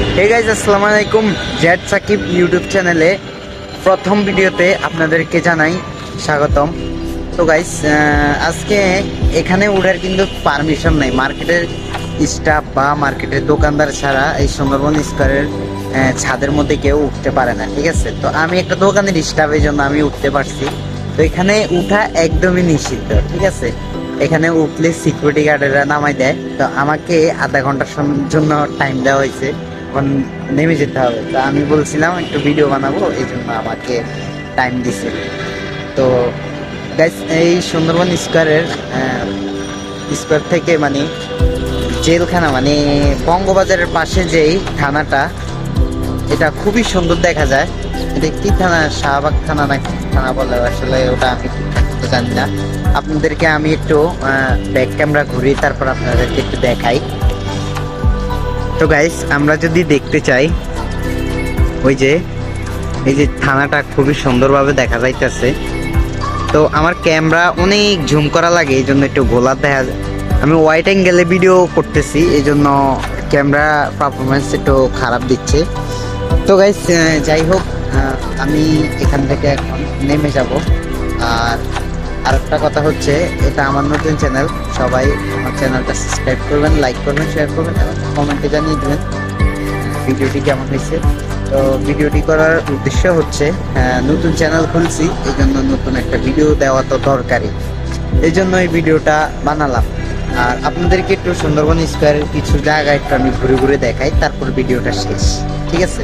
Hey guys আসসালামু আলাইকুম Z Shakib YouTube চ্যানেলে প্রথম ভিডিওতে আপনাদেরকে জানাই স্বাগতম। তো গাইজ আজকে এখানে উঠার কিন্তু পারমিশন নাই। মার্কেটের স্টাফ বা মার্কেটের দোকানদার ছাড়া এই সুন্দরবন স্কোয়ারের ছাদের মধ্যে কেউ উঠতে পারে না, ঠিক আছে? তো আমি একটা দোকানের স্টাফ এই জন্য আমি উঠতে পারছি। তো এখানে উঠা একদমই নিষিদ্ধ, ঠিক আছে? এখানে উঠলে সিকিউরিটি গার্ডেরা নামাই দেয়। তো আমাকে আধা ঘণ্টার জন্য টাইম দেওয়া হয়েছে। এখন নেমে যেতে হবে। তো আমি বলছিলাম, একটু ভিডিও বানাবো। এই জন্য আমাকে টাইম দিছে। তো গাইস এই সুন্দরবন স্কোয়ারের স্কোয়ার থেকে মানে জেলখানা মানে বঙ্গবাজারের পাশে যেই থানাটা, এটা খুবই সুন্দর দেখা যায়। এটা কি থানা? শাহবাগ থানা না থানা বলে আসলে ওটা আমি জানি না। আপনাদেরকে আমি একটু ব্যাক ক্যামেরা ঘুরি তারপর আপনাদেরকে একটু দেখাই। তো গাইস আমরা যদি দেখতে চাই, ওই যে, এই যে থানাটা খুবই সুন্দরভাবে দেখা যাইতেছে। তো আমার ক্যামেরা অনেক ঝুম করা লাগে, এই জন্য একটু গোলা দেখা যায়। আমি ওয়াইড অ্যাঙ্গেলে ভিডিও করতেছি, এই জন্য ক্যামেরা পারফরমেন্স একটু খারাপ দিচ্ছে। তো গাইস যাই হোক আমি এখান থেকে এখন নেমে যাব। আর আরেকটা কথা হচ্ছে, এটা আমার নতুন চ্যানেল সবাই আমার চ্যানেলটা সাবস্ক্রাইব করবেন লাইক করবেন শেয়ার করবেন এবং কমেন্টে জানিয়ে দেবেন ভিডিওটি কেমন হয়েছে। তো ভিডিওটি করার উদ্দেশ্য হচ্ছে নতুন চ্যানেল খুলছি এই জন্য নতুন একটা ভিডিও দেওয়া তো দরকারি এই জন্য এই ভিডিওটা বানালাম। আর আপনাদেরকে একটু সুন্দরবন স্কোয়ারের কিছু জায়গা একটু আমি ঘুরে ঘুরে দেখাই, তারপর ভিডিওটা শেষ। ঠিক আছে?